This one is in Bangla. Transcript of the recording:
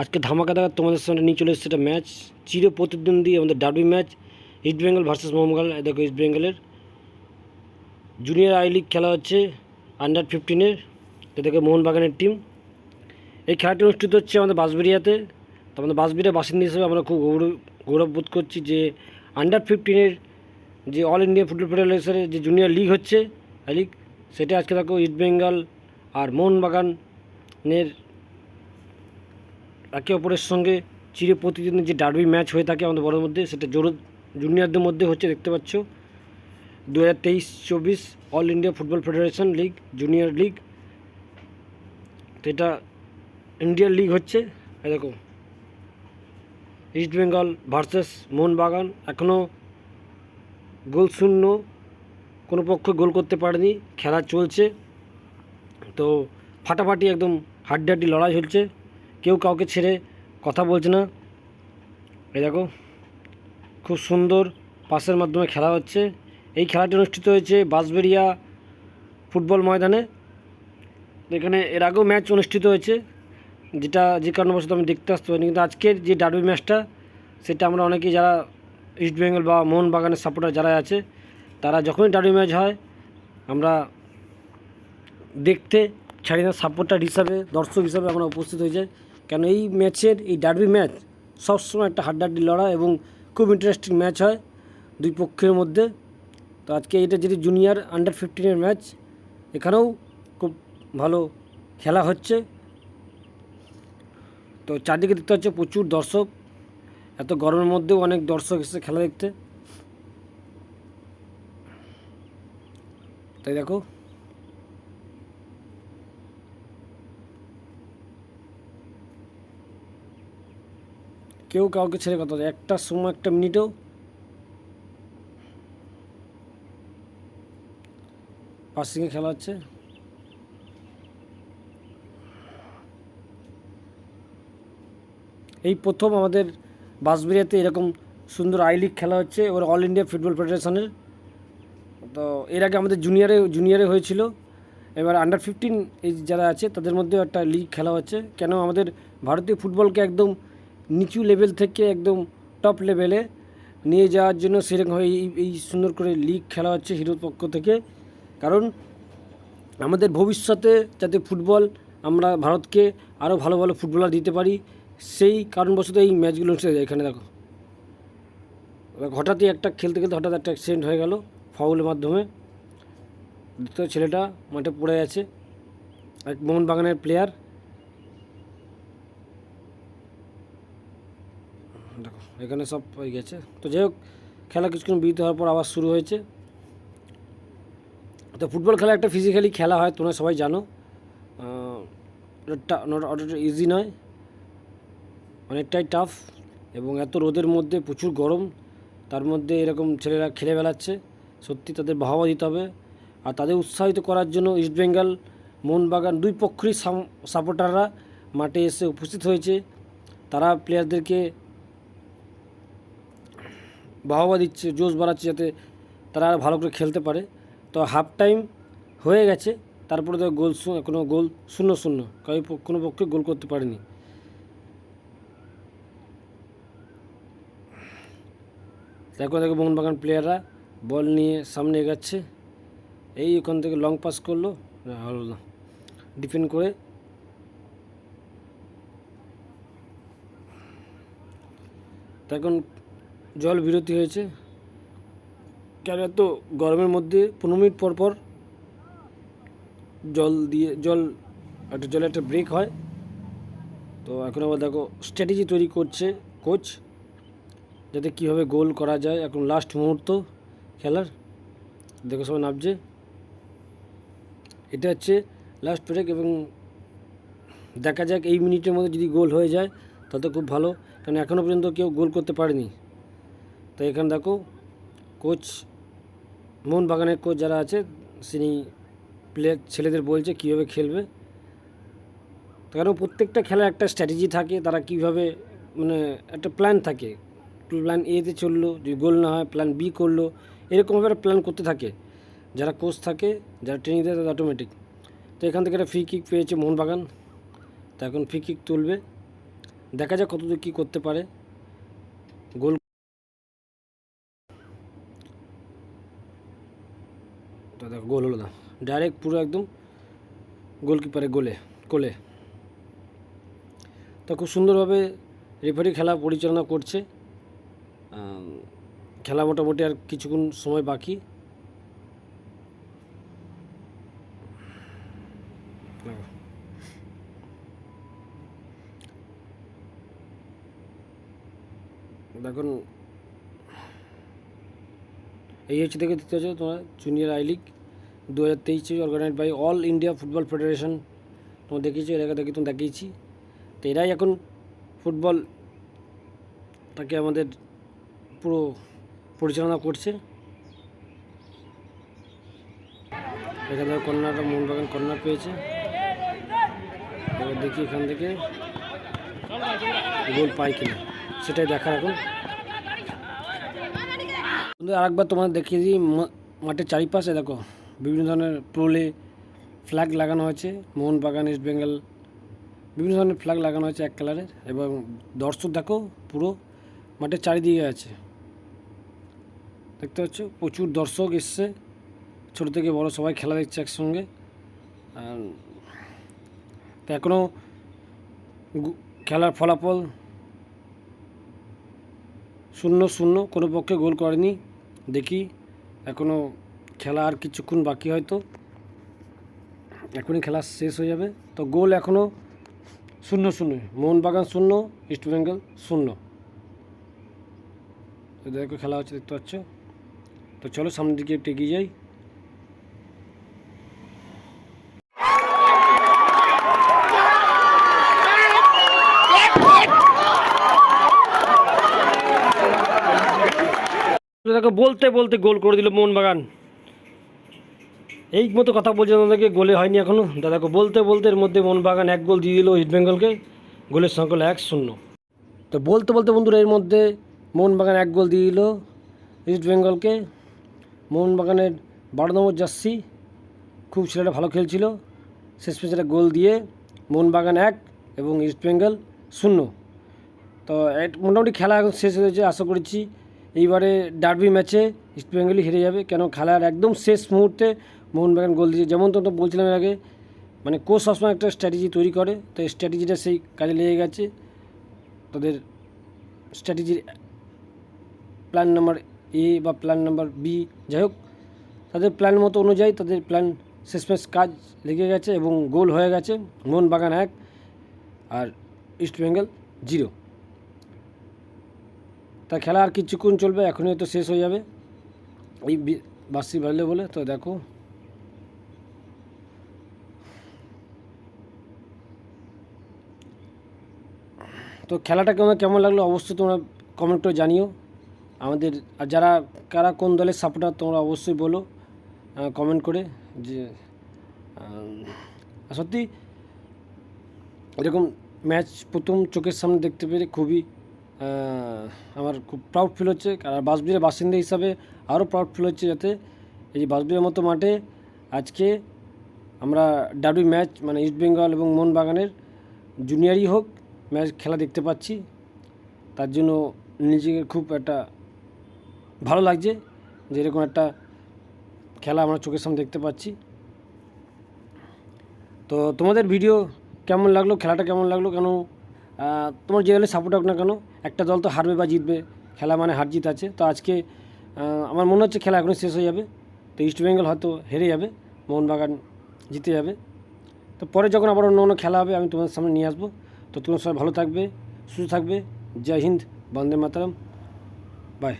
আজকে ধামাকা দেখা তোমাদের সামনে নিয়ে চলে এসেছে একটা ম্যাচ। চির প্রতিদ্বন্দ্বী আমাদের derby match East Bengal versus মোহামগাল দেখো ইস্ট বেঙ্গলের জুনিয়র আই লিগ খেলা হচ্ছে আন্ডার ফিফটিনের দেখো মোহনবাগানের টিম এই খেলাটি অনুষ্ঠিত হচ্ছে আমাদের বাঁশবেরিয়াতে তো আমাদের বাঁশবেরিয়া বাসিন্দা হিসেবে আমরা খুব গৌরব গৌরব বোধ করছি যে আন্ডার ফিফটিনের যে অল ইন্ডিয়া ফুটবল ফেডারেশনের যে জুনিয়র লিগ হচ্ছে আই লিগ সেটা আজকে দেখো ইস্ট বেঙ্গল আর মোহনবাগানের একে অপরের সঙ্গে চির প্রতিদিন যে ডার্বি ম্যাচ হয়ে থাকে আমাদের বড়ের মধ্যে, সেটা জোর জুনিয়রদের মধ্যে হচ্ছে, দেখতে পাচ্ছ। দু হাজার তেইশ, চব্বিশ all India football federation league junior league তো এটা ইন্ডিয়ান লিগ হচ্ছে দেখো। ইস্ট বেঙ্গল ভার্সেস মোহনবাগান এখনও গোল শূন্য, কোনো পক্ষ গোল করতে পারেনি, খেলা চলছে। তো ফাটাফাটি একদম হাড্ডাহাড্ডি লড়াই চলছে কেউ কাউকে ছেড়ে কথা বলছে না। এই দেখো, খুব সুন্দর পাসের মাধ্যমে খেলা হচ্ছে। এই খেলাটি অনুষ্ঠিত হয়েছে বাঁশবেরিয়া ফুটবল ময়দানে। এখানে এর আগেও ম্যাচ অনুষ্ঠিত হয়েছে, যেটা যে কারণবশত আমি দেখতে আসতে পারিনি। কিন্তু আজকের যে ডার্বি ম্যাচটা সেটা আমরা অনেকেই যারা ইস্ট বেঙ্গল বা মোহনবাগানের সাপোর্টার যারা আছে, তারা যখনই ডার্বি ম্যাচ হয়, আমরা দেখতে ছাড়ি না সাপোর্টার হিসাবে, দর্শক হিসাবে আমরা উপস্থিত হয়ে যাই। কেন এই ম্যাচের, এই ডার্বি ম্যাচ সবসময় একটা হাড্ডাহাড্ডি লড়া এবং খুব ইন্টারেস্টিং ম্যাচ হয় দুই পক্ষের মধ্যে। তো আজকে এটা যেটি জুনিয়র আন্ডার ফিফটিনের ম্যাচ এখানেও খুব ভালো খেলা হচ্ছে। তো চারদিকে দেখতে হচ্ছে প্রচুর দর্শক, এত গরমের মধ্যেও অনেক দর্শক এসেছে খেলা দেখতে। তাই দেখো। কেউ কাউকে ছেড়ে কথা একটা সময়, একটা মিনিটেও। পাসিংয়ে খেলা হচ্ছে। এই প্রথম আমাদের বাঁশবেরিয়াতে এরকম সুন্দর আই লিগ খেলা হচ্ছে, এবার অল ইন্ডিয়া ফুটবল ফেডারেশনের তো এর আগে আমাদের জুনিয়রে জুনিয়রে হয়েছিল। এবার আন্ডার ফিফটিন এই যারা আছে, তাদের মধ্যেও একটা লিগ খেলা হচ্ছে। কেন আমাদের ভারতীয় ফুটবলকে একদম নিচু লেভেল থেকে একদম টপ লেভেলে নিয়ে যাওয়ার জন্য সেরকমভাবে এই এই সুন্দর করে লিগ খেলা হচ্ছে হিরোর পক্ষ থেকে। কারণ আমাদের ভবিষ্যতে যাতে ফুটবল আমরা ভারতকে আরও ভালো ভালো ফুটবলার দিতে পারি, সেই কারণবশত এই ম্যাচগুলো হয়। এখানে দেখো। হঠাৎই একটা খেলতে খেলতে হঠাৎ একটা অ্যাক্সিডেন্ট হয়ে গেল ফাউলের মাধ্যমে। দ্বিতীয় ছেলেটা মাঠে পড়ে আছে। এক মোহনবাগানের প্লেয়ার দেখো এখানে সব হয়ে গেছে। তো যাই হোক, খেলা কিছুক্ষণ বিরতি হওয়ার পর আবার শুরু হয়েছে। তো ফুটবল খেলা একটা ফিজিক্যালি খেলা হয়, তোমরা সবাই জানো। অতটা ইজি নয়। অনেকটাই টাফ এবং এত রোদের মধ্যে প্রচুর গরম, তার মধ্যে এরকম ছেলেরা খেলে বেড়াচ্ছে। সত্যি তাদের বাহবা দিতে হবে। আর তাদের উৎসাহিত করার জন্য ইস্টবেঙ্গল মোহনবাগান দুই পক্ষেরই সাপোর্টাররা মাঠে এসে উপস্থিত হয়েছে। তারা প্লেয়ারদেরকে বাহবা দিচ্ছে জোশ বাড়াচ্ছে যাতে তারা আরও ভালো করে খেলতে পারে। তো হাফ টাইম হয়ে গেছে তারপরে তো গোল কোনো গোল শূন্য শূন্য কারও পক্ষ- কোনো পক্ষে গোল করতে পারেনি। দেখো দেখো মোহনবাগান প্লেয়াররা বল নিয়ে সামনে এগাচ্ছে। এই ওখান থেকে লং পাস করল না, ডিফেন্ড করে। তো এখন জল বিরতি হয়েছে। কেন এত গরমের মধ্যে পনেরো মিনিট পর পর জল দিয়ে, জল, একটা জলে একটা ব্রেক হয়। তো এখন আবার দেখো স্ট্র্যাটেজি তৈরি করছে কোচ যাতে কীভাবে গোল করা যায় এখন লাস্ট মুহূর্ত খেলার। দেখো সবাই নামছে। এটা হচ্ছে লাস্ট ব্রেক এবং দেখা যাক এই মিনিটের মধ্যে যদি গোল হয়ে যায়, তাহলে খুব ভালো। কারণ এখনও পর্যন্ত কেউ গোল করতে পারেনি। তো এখানে দেখো কোচ মোহনবাগানের কোচ যারা আছে তিনি প্লেয়ার ছেলেদের বলছে কীভাবে খেলবে। কারণ প্রত্যেকটা খেলার একটা স্ট্র্যাটেজি থাকে, তারা কীভাবে মানে একটা প্ল্যান থাকে। প্ল্যান এতে চলল, যদি গোল না হয় প্ল্যান বি করল, এরকমভাবে একটা প্ল্যান করতে থাকে। যারা কোচ থাকে, যারা ট্রেনিং দেয়, তাদের অটোমেটিক তো এখান থেকে একটা ফ্রি কিক পেয়েছে মোহনবাগান তা এখন ফ্রি কিক তুলবে। দেখা যাক কতদূর কী করতে পারে গোল তো দেখো গোল হলো না। ডাইরেক্ট পুরো একদম গোলকিপারে গোলে, কোলে। তো খুব সুন্দরভাবে রেফারি খেলা পরিচালনা করছে। খেলা মোটামুটি আর কিছুক্ষণ সময় বাকি। দেখুন এই হচ্ছে দেখে দিতে হচ্ছে তোমার জুনিয়র আই লিগ দু হাজার তেইশে organise by all India football federation তোমার দেখিয়েছি এর আগে দেখি দেখিয়েছি। তো এরাই এখন ফুটবল তাকে আমাদের পুরো পরিচালনা করছে। এখানে কর্নারটা মোহনবাগান কর্নার পেয়েছে। এবার দেখি এখান থেকে গোল পাই কিনা, সেটাই দেখার এখন। আরেকবার তোমাদের দেখিয়ে দিই মাঠের চারিপাশে দেখো, বিভিন্ন ধরনের প্রোলে ফ্ল্যাগ লাগানো হয়েছে, মোহনবাগান ইস্ট বেঙ্গল বিভিন্ন ধরনের ফ্ল্যাগ লাগানো হয়েছে এক কালারের এবং দর্শক দেখো, পুরো মাঠের চারিদিকে আছে। দেখতে পাচ্ছ, প্রচুর দর্শক এসছে, ছোটো থেকে বড় সবাই খেলা দেখছে একসঙ্গে। আর তো এখনও খেলার ফলাফল শূন্য শূন্য, কোনো পক্ষে গোল করেনি। দেখি এখনও খেলা আর কিছুক্ষণ বাকি হয়তো। এখনই খেলা শেষ হয়ে যাবে। তো গোল এখনও শূন্য শূন্য। মোহনবাগান শূন্য ইস্টবেঙ্গল শূন্য। দেখো খেলা হচ্ছে, দেখতে পাচ্ছ? তো চলো সামনের দিকে একটু এগিয়ে যাই। দেখো বলতে বলতে গোল করে দিল মোহনবাগান। এই মতো কথা বলছে তোমাদেরকে গোলে হয়নি এখনও। দাদাকে বলতে বলতে এর মধ্যে মোহনবাগান এক গোল দিয়ে দিল ইস্টবেঙ্গলকে গোলের সংখ্যা হলো এক শূন্য। তো বলতে বলতে বন্ধুরা, এর মধ্যে মোহনবাগান এক গোল দিয়ে দিল ইস্টবেঙ্গলকে মোহনবাগানের বারো নম্বর জার্সি। খুব ছেলেটা ভালো খেলছিল। শেষ পেছনে গোল দিয়ে মোহনবাগান এক এবং ইস্টবেঙ্গল শূন্য। তো মোটামুটি খেলা এখন শেষ হয়েছে, আশা করছি। এইবারে ডার্বি ম্যাচে ইস্টবেঙ্গলই হেরে যাবে। কেন? খেলার একদম শেষ মুহূর্তে মোহনবাগান গোল দিয়েছে। যেমন তো বলছিলাম এর আগে মানে কোচ সবসময় একটা স্ট্র্যাটেজি তৈরি করে। তো স্ট্র্যাটেজিটা সেই কাজে লেগে গেছে। তাদের স্ট্র্যাটেজির প্ল্যান নাম্বার এ বা প্ল্যান নাম্বার বি যাই হোক, তাদের প্ল্যান মতো অনুযায়ী তাদের প্ল্যান শেষমেশ কাজ লেগে গেছে এবং গোল হয়ে গেছে। মোহনবাগান এক আর ইস্টবেঙ্গল জিরো তা খেলা আর কিছুক্ষণ চলবে, এখনই তো শেষ হয়ে যাবে। এই বাসি বাজলে বলে, তো দেখো। তো খেলাটা কেমন কেমন লাগল অবশ্যই তোমরা কমেন্ট করে জানিও। আমাদের আর যারা, কারা কোন দলের সাপোর্টার তোমরা অবশ্যই বলো কমেন্ট করে যে সত্যি এরকম ম্যাচ প্রথম চোখের সামনে দেখতে পেরে খুবই আমার খুব প্রাউড ফিল হচ্ছে। আর বাসবিরের বাসিন্দা হিসাবে আরও প্রাউড ফিল হচ্ছে যাতে এই যে বাসবিরের মতো মাঠে আজকে আমরা ডাবি ম্যাচ মানে ইস্ট বেঙ্গল এবং মোহনবাগানের জুনিয়রই হোক ম্যাচ খেলা দেখতে পাচ্ছি। তার জন্য নিজেকে খুব একটা ভালো লাগছে যে এরকম একটা খেলা আমরা চোখের সামনে দেখতে পাচ্ছি। তো তোমাদের ভিডিও কেমন লাগল, খেলাটা কেমন লাগল, কেন তোমার যে দলে সাপোর্ট হোক না কেন একটা দল তো হারবে বা জিতবে, খেলা মানে হার জিত আছে। তো আজকে আমার মনে হচ্ছে খেলা এখনই শেষ হয়ে যাবে। তো ইস্টবেঙ্গল হয়তো হেরে যাবে, মোহনবাগান জিতে যাবে। তো পরে যখন আবার অন্য অন্য খেলা হবে, আমি তোমাদের সামনে নিয়ে আসব। তো তোমার সবাই ভালো থাকবে, সুস্থ থাকবে। জয় হিন্দ, বন্দে মাতারাম। বাই